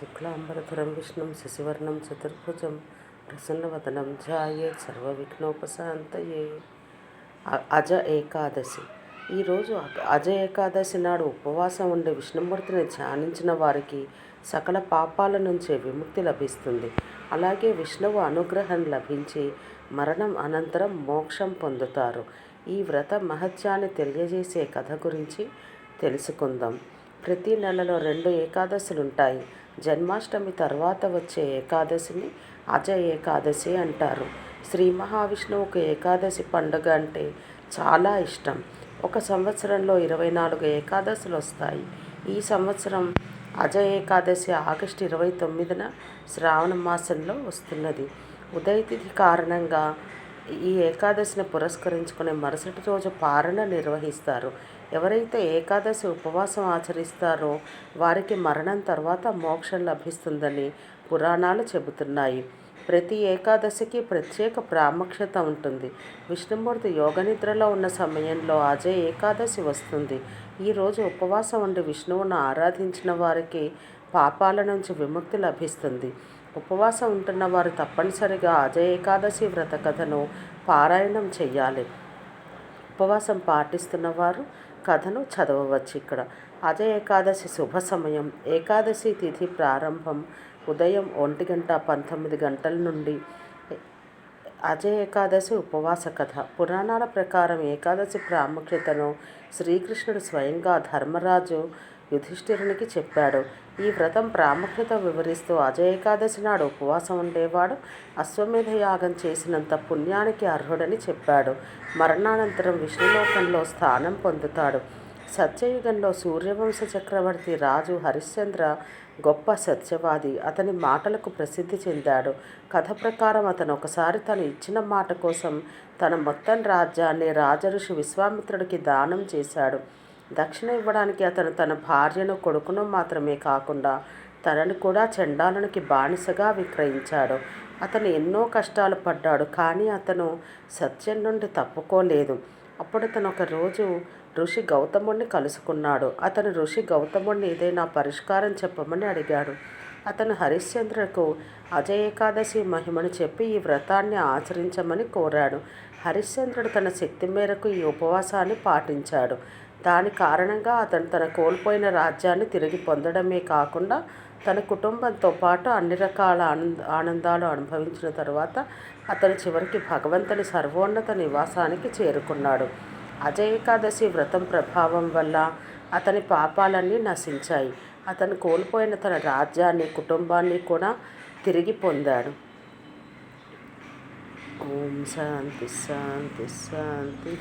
శుక్లాంబరధరం విష్ణుం శశివర్ణం చతుర్భుజం ప్రసన్నవదనం ధ్యాయే సర్వవిఘ్నోపశాంతయే. అ- అజ ఏకాదశి. ఈరోజు అజ ఏకాదశి నాడు ఉపవాసం ఉండే విష్ణుమూర్తిని ధ్యానించిన వారికి సకల పాపాల నుంచే విముక్తి లభిస్తుంది. అలాగే విష్ణువు అనుగ్రహం లభించి మరణం అనంతరం మోక్షం పొందుతారు. ఈ వ్రత మహత్యాన్ని తెలియజేసే కథ గురించి తెలుసుకుందాం. ప్రతి నెలలో రెండు ఏకాదశులు ఉంటాయి జన్మాష్టమి తర్వాత వచ్చే ఏకాదశిని అజ ఏకాదశి అంటారు. శ్రీ మహావిష్ణువుకు ఏకాదశి పండుగ అంటే చాలా ఇష్టం. ఒక సంవత్సరంలో ఇరవై నాలుగు ఏకాదశులు వస్తాయి ఈ సంవత్సరం అజ ఏకాదశి ఆగస్టు ఇరవై తొమ్మిదిన శ్రావణ మాసంలో వస్తున్నది. ఉదయతిథి కారణంగా ఈ ఏకాదశిని పురస్కరించుకునే మరుసటి రోజు పారణ నిర్వహిస్తారు. ఎవరైతే ఏకాదశి ఉపవాసం ఆచరిస్తారో వారికి మరణం తర్వాత మోక్షం లభిస్తుందని పురాణాలు చెబుతున్నాయి. ప్రతి ఏకాదశికి ప్రత్యేక ప్రాముఖ్యత ఉంటుంది. విష్ణుమూర్తి యోగనిద్రలో ఉన్న సమయంలో అజయ్ ఏకాదశి వస్తుంది. ఈరోజు ఉపవాసం ఉండి విష్ణువును ఆరాధించిన వారికి పాపాల నుంచి విముక్తి లభిస్తుంది. ఉపవాసం ఉంటున్న వారు తప్పనిసరిగా అజయ ఏకాదశి వ్రత కథను పారాయణం చెయ్యాలి. ఉపవాసం పాటిస్తున్న వారు కథను చదవవచ్చు ఇక్కడ. అజయ ఏకాదశి శుభ సమయం. ఏకాదశి తిథి ప్రారంభం ఉదయం ఒంటి గంట పంతొమ్మిది గంటల నుండి. అజయ ఏకాదశి ఉపవాస కథ. పురాణాల ప్రకారం ఏకాదశి ప్రాముఖ్యతను శ్రీకృష్ణుడు స్వయంగా ధర్మరాజు యుధిష్ఠిరునికి చెప్పాడు. ఈ వ్రతం ప్రాముఖ్యత వివరిస్తూ అజయకాదశి నాడు ఉపవాసం ఉండేవాడు. అశ్వమేధ యాగం చేసినంత పుణ్యానికి అర్హుడని చెప్పాడు. మరణానంతరం విష్ణులోకంలో స్థానం పొందుతాడు. సత్యయుగంలో సూర్యవంశ చక్రవర్తి రాజు హరిశ్చంద్ర గొప్ప సత్యవాది. అతని మాటలకు ప్రసిద్ధి చెందాడు. కథ ప్రకారం అతను ఒకసారి తను ఇచ్చిన మాట కోసం తన మొత్తం రాజ్యాన్ని రాజఋషి విశ్వామిత్రుడికి దానం చేశాడు. దక్షిణ ఇవ్వడానికి అతను తన భార్యను కొడుకును మాత్రమే కాకుండా తనను కూడా చండాలనికి బానిసగా విక్రయించాడు. అతను ఎన్నో కష్టాలు పడ్డాడు కానీ అతను సత్యం నుండి తప్పుకోలేదు. అప్పుడు అతను ఒక రోజు ఋషి గౌతముణ్ణి కలుసుకున్నాడు. అతను ఋషి గౌతముణ్ణి ఏదైనా పరిష్కారం చెప్పమని అడిగాడు. అతను హరిశ్చంద్రకు అజయ ఏకాదశి మహిమను చెప్పి ఈ వ్రతాన్ని ఆచరించమని కోరాడు. హరిశ్చంద్రుడు తన శక్తి మేరకు ఈ ఉపవాసాన్ని పాటించాడు. దాని కారణంగా అతను తన కోల్పోయిన రాజ్యాన్ని తిరిగి పొందడమే కాకుండా తన కుటుంబంతో పాటు అన్ని రకాల ఆనంద ఆనందాలు అనుభవించిన తర్వాత అతను చివరికి భగవంతుని సర్వోన్నత నివాసానికి చేరుకున్నాడు. అజయ ఏకాదశి వ్రతం ప్రభావం వల్ల అతని పాపాలన్నీ నశించాయి. అతను కోల్పోయిన తన రాజ్యాన్ని కుటుంబాన్ని కూడా తిరిగి పొందాడు. ఓం శాంతి శాంతి శాంతి.